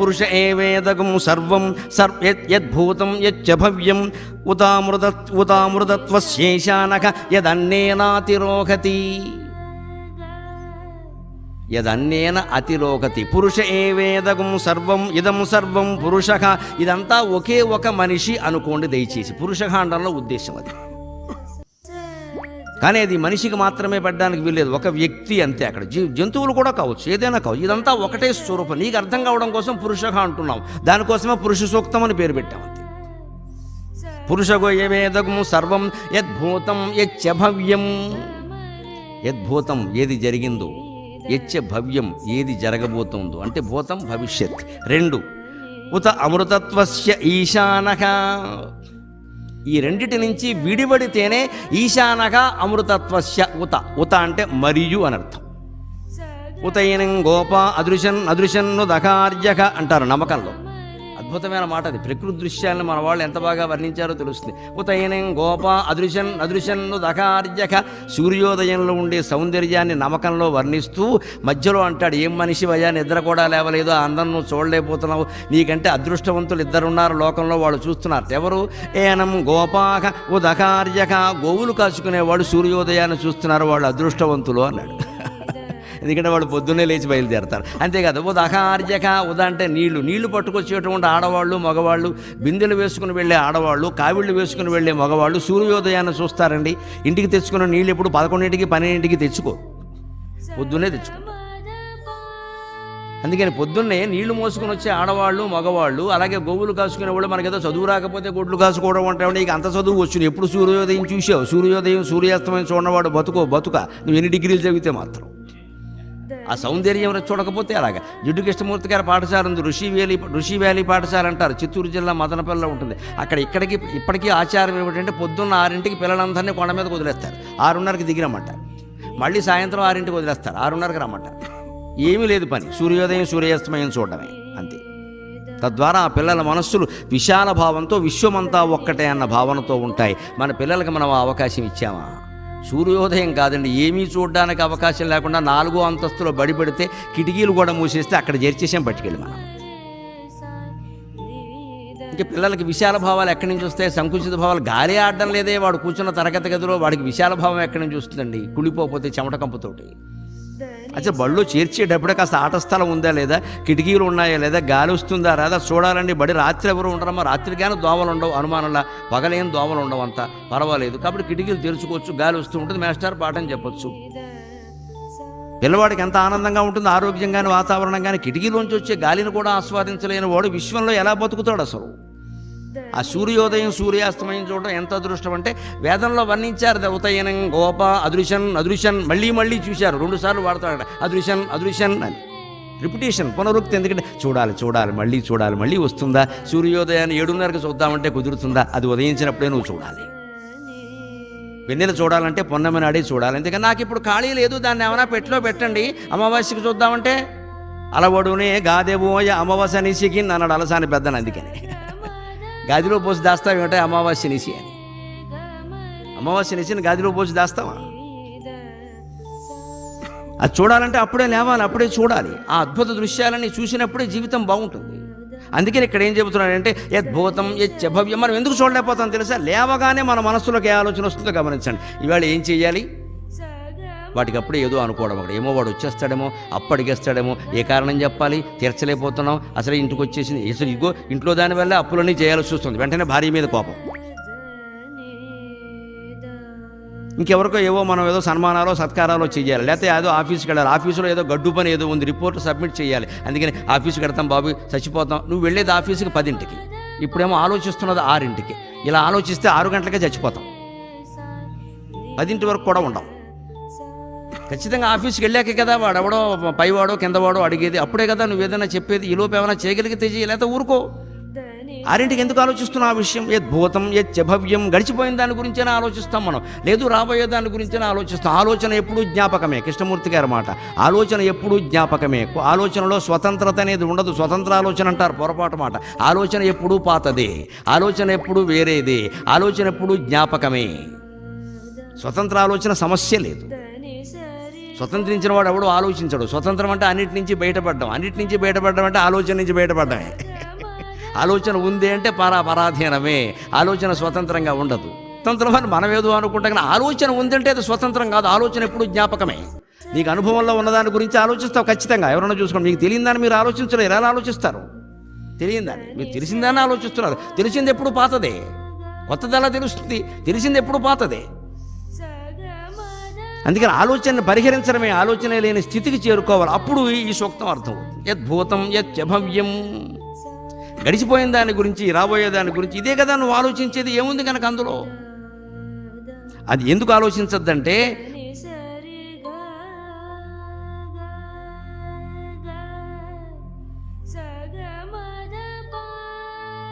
పురుష ఏవేదగం సర్వం సర్వ యద్భూతం యచ్చ భవ్యం ఉతామృత ఉతామృతత్వశేషానక యదన్నేనాతిరోహతి యదన్నేన అతిరోగతి. పురుష ఏవేదగం సర్వం ఇదం సర్వం పురుష. ఇదంతా ఒకే ఒక మనిషి అనుకోండి దయచేసి. పురుషకాండంలో ఉద్దేశం అది. కానీ అది మనిషికి మాత్రమే పెట్టడానికి వీల్లేదు. ఒక వ్యక్తి అంతే అక్కడ. జీ జంతువులు కూడా కావచ్చు ఏదైనా కావచ్చు. ఇదంతా ఒకటే స్వరూపం. నీకు అర్థం కావడం కోసం పురుషగా అంటున్నాం దానికోసమే పురుష సూక్తం అని పేరు పెట్టాం అంతే. పురుషగో ఏవేదగము సర్వం యద్భూతం యచ్చ భవ్యం. యద్భూతం ఏది జరిగిందో యచ్చ భవ్యం ఏది జరగబోతుందో. అంటే భూతం భవిష్యత్. రెండు. ఉత అమృతత్వస్య ఈశానక ఈ రెండిటి నుంచి విడిపడితేనే ఈశానక అమృతత్వస్య ఉత. ఉత అంటే మరియు అనర్థం ఉతయనం గోప అదృశన్ అదృశన్ను దకార్యక అంటారు నమ్మకంలో. అద్భుతమైన మాట అది. ప్రకృతి దృశ్యాలను మన వాళ్ళు ఎంత బాగా వర్ణించారో తెలుస్తుంది. ఉతయనం గోప అదృశన్ అదృశన్ను దకార్యక సూర్యోదయంలో ఉండే సౌందర్యాన్ని నమ్మకంలో వర్ణిస్తూ మధ్యలో అంటాడు ఏం మనిషి వయా నిద్ర కూడా లేవలేదు ఆ అందరం నువ్వు చూడలేకపోతున్నావు. నీకంటే అదృష్టవంతులు ఇద్దరున్నారు లోకంలో వాళ్ళు చూస్తున్నారు. ఎవరు? ఏనం గోపాక ఉదకార్యక గోవులు కాచుకునేవాడు సూర్యోదయాన్ని చూస్తున్నారు వాళ్ళు అదృష్టవంతులు అన్నాడు. ఎందుకంటే వాళ్ళు పొద్దున్నే లేచి బయలుదేరతారు. అంతేకాదు ఉదహార్యక ఉద అంటే నీళ్ళు. నీళ్ళు పట్టుకొచ్చేటువంటి ఆడవాళ్ళు మగవాళ్ళు బిందెలు వేసుకుని వెళ్ళే ఆడవాళ్ళు కావిళ్ళు వేసుకుని వెళ్ళే మగవాళ్ళు సూర్యోదయాన్ని చూస్తారండి. ఇంటికి తెచ్చుకున్న నీళ్ళు ఎప్పుడు పదకొండింటికి పన్నెండింటికి తెచ్చుకో. పొద్దున్నే తెచ్చుకో. అందుకని పొద్దున్నే నీళ్ళు మోసుకుని వచ్చే ఆడవాళ్ళు మగవాళ్ళు అలాగే గోవులు కాసుకునే వాళ్ళు మనకేదో చదువు రాకపోతే గొడ్లు కాసుకోవడం అంటే నీకు అంత చదువు వచ్చింది ఎప్పుడు సూర్యోదయం చూసావు? సూర్యోదయం సూర్యాస్తమయం చూడవాడు బతుకో బతుక. నువ్వు ఎన్ని డిగ్రీలు చదివితే మాత్రం. ఆ సౌందర్యం చూడకపోతే అలాగా. జిడ్డు కృష్ణమూర్తి గారి పాఠశాల ఉంది. ఋషి వ్యాలీ ఋషి వ్యాలీ పాఠశాల అంటారు. చిత్తూరు జిల్లా మదనపల్లిలో ఉంటుంది. అక్కడ ఇక్కడికి ఇప్పటికీ ఆచారం ఏమిటంటే పొద్దున్న ఆరింటికి పిల్లలందరినీ కొండ మీదకి వదిలేస్తారు. ఆరున్నరకి దిగిరమ్మంటారు మళ్ళీ సాయంత్రం ఆరింటికి వదిలేస్తారు. ఆరున్నరకి రమ్మంటారు ఏమీ లేదు పని. సూర్యోదయం సూర్యాస్తమయం చూడడమే. అంతే. తద్వారా ఆ పిల్లల మనస్సులు విశాల భావంతో విశ్వమంతా ఒక్కటే అన్న భావనతో ఉంటాయి. మన పిల్లలకి మనం అవకాశం ఇచ్చామా? సూర్యోదయం కాదండి ఏమీ చూడడానికి అవకాశం లేకుండా నాలుగో అంతస్తులో బడి పెడితే కిటికీలు కూడా మూసేస్తే అక్కడ చేర్చేసాం పట్టుకెళ్ళి మనం. ఇంకా పిల్లలకి విశాల భావాలు ఎక్కడి నుంచి వస్తాయి? సంకుచిత భావాలు గాలి ఆడడం లేదే వాడు కూర్చున్న తరగతి గదిలో వాడికి విశాల భావం ఎక్కడి నుంచి వస్తుందండి? కుళ్ళిపోతే చెమట కంపుతోటి. అసలు బడిలో చేర్చేటప్పుడే కాస్త ఆట స్థలం ఉందా లేదా? కిటికీలు ఉన్నాయా లేదా? గాలి వస్తుందా? రాదా? చూడాలండి బడి రాత్రి ఎవరు ఉండరమ్మా? రాత్రికైనా దోమలు ఉండవు అనుమానంలా. పగలేం దోమలు ఉండవు అంత. పర్వాలేదు. కాబట్టి కిటికీలు తెరుచుకోవచ్చు గాలి వస్తూ ఉంటుంది మేస్టార్ పాఠం చెప్పొచ్చు. పిల్లవాడికి ఎంత ఆనందంగా ఉంటుంది ఆరోగ్యంగాని వాతావరణం కానీ కిటికీలోంచి వచ్చే గాలిని కూడా ఆస్వాదించలేని వాడు విశ్వంలో ఎలా బతుకుతాడు అసలు? ఆ సూర్యోదయం సూర్యాస్తమయం చూడడం ఎంత అదృష్టం అంటే వేదంలో వర్ణించారు ఉదయనం గోప అదృశన్ అదృశన్ మళ్ళీ మళ్ళీ చూశారు. రెండు సార్లు వాడతాడు అదృశన్ అదృశన్ అని. రిపిటేషన్ పునరుక్తి ఎందుకంటే చూడాలి చూడాలి మళ్ళీ చూడాలి మళ్ళీ వస్తుందా? సూర్యోదయాన్ని ఏడున్నరకు చూద్దామంటే కుదురుతుందా? అది ఉదయించినప్పుడే నువ్వు చూడాలి. వెన్నెల చూడాలంటే పొన్నమి నాడే చూడాలి. ఎందుకంటే నాకు ఇప్పుడు ఖాళీ లేదు దాన్ని ఏమైనా పెట్టిలో పెట్టండి. అమావాస్యకి చూద్దామంటే అలవడునే గాదెబోయ అమావాస్య నిసికి నన్నడు అలసాని పెద్దను అందుకని. గదిలో పోసి దాస్తావేమిటో అమావాస్య నిసి అని. అమావాస్య నిసిని గదిలో పోసి దాస్తావా? అది చూడాలంటే అప్పుడే లేవాలి అప్పుడే చూడాలి. ఆ అద్భుత దృశ్యాలని చూసినప్పుడే జీవితం బాగుంటుంది. అందుకని ఇక్కడ ఏం చెబుతున్నాడంటే యద్భూతం యచ్చభవ్యం మనం ఎందుకు చూడలేకపోతాం తెలుసా? లేవగానే మన మనస్సులోకి ఏ ఆలోచన వస్తుందో గమనించండి. ఇవాళ ఏం చేయాలి వాటికి అప్పుడే ఏదో అనుకోవడం అక్కడ ఏమో వాడు వచ్చేస్తాడేమో అప్పడిగేస్తాడేమో ఏ కారణం చెప్పాలి? తీర్చలేకపోతున్నాం. అసలు ఇంటికి వచ్చేసింది. అసలు ఇగో ఇంట్లో దానివల్ల అప్పులన్నీ చేయాల్సి వస్తుంది. వెంటనే భార్య మీద కోపం. ఇంకెవరికో ఏవో మనం ఏదో సన్మానాలో సత్కారాలో చేయాలి లేకపోతే ఏదో ఆఫీస్కి వెళ్ళాలి. ఆఫీసులో ఏదో గడ్డు పని ఏదో ఉంది. రిపోర్ట్ సబ్మిట్ చేయాలి అందుకని ఆఫీస్కి వెడతాం బాబు చచ్చిపోతాం. నువ్వు వెళ్ళేది ఆఫీస్కి పదింటికి. ఇప్పుడేమో ఆలోచిస్తున్నది ఆరింటికి. ఇలా ఆలోచిస్తే ఆరు గంటలకే చచ్చిపోతాం. పదింటి వరకు కూడా ఉండం. ఖచ్చితంగా ఆఫీస్కి వెళ్ళాకే కదా వాడు ఎవడో పైవాడో కిందవాడో అడిగేది. అప్పుడే కదా నువ్వు ఏదైనా చెప్పేది. ఈ లోపు ఏమైనా చేయగలిగితే చేయి ఊరుకో. ఆరింటికి ఎందుకు ఆలోచిస్తున్నావు ఆ విషయం? ఏ భూతం ఏ భవ్యం. గడిచిపోయిన దాని గురించేనే ఆలోచిస్తాం మనం? లేదు రాబోయే దాని గురించేనే ఆలోచిస్తాం? ఆలోచన ఎప్పుడూ జ్ఞాపకమే. కృష్ణమూర్తి గారి మాట. ఆలోచన ఎప్పుడూ జ్ఞాపకమే. ఆలోచనలో స్వతంత్రత అనేది ఉండదు. స్వతంత్ర ఆలోచన అంటారు పొరపాటు మాట. ఆలోచన ఎప్పుడూ పాతదే. ఆలోచన ఎప్పుడూ వేరేదే. ఆలోచన ఎప్పుడూ జ్ఞాపకమే. స్వతంత్ర ఆలోచన సమస్య లేదు. స్వతంత్రించిన వాడు ఎవడు ఆలోచించడు. స్వతంత్రం అంటే అన్నిటి నుంచి బయటపడడం. అన్నిటి నుంచి బయటపడడం అంటే ఆలోచన నుంచి బయటపడడమే. ఆలోచన ఉంది అంటే పరా పరాధీనమే. ఆలోచన స్వతంత్రంగా ఉండదు. స్వతంత్రం అని మనం ఏదో అనుకుంటాం కానీ ఆలోచన ఉందంటే అది స్వతంత్రం కాదు. ఆలోచన ఎప్పుడు జ్ఞాపకమే. నీకు అనుభవంలో ఉన్నదాని గురించి ఆలోచిస్తావు ఖచ్చితంగా. ఎవరైనా చూసుకోండి. మీకు తెలియదని మీరు ఆలోచించలేరు. ఎలా ఆలోచిస్తారు? తెలియందని మీరు తెలిసిందని ఆలోచిస్తున్నారు. తెలిసింది ఎప్పుడు పాతదే. కొత్తది ఎలా తెలుస్తుంది? తెలిసింది ఎప్పుడు పాతదే. అందుకని ఆలోచనను పరిహరించడమే ఆలోచన లేని స్థితికి చేరుకోవాలి. అప్పుడు ఈ సూక్తం అర్థం యద్భూతం యత్యభవ్యం గడిచిపోయిన దాని గురించి రాబోయే దాని గురించి ఇదే కదా నువ్వు ఆలోచించేది. ఏముంది కనుక అందులో? అది ఎందుకు ఆలోచించద్దంటే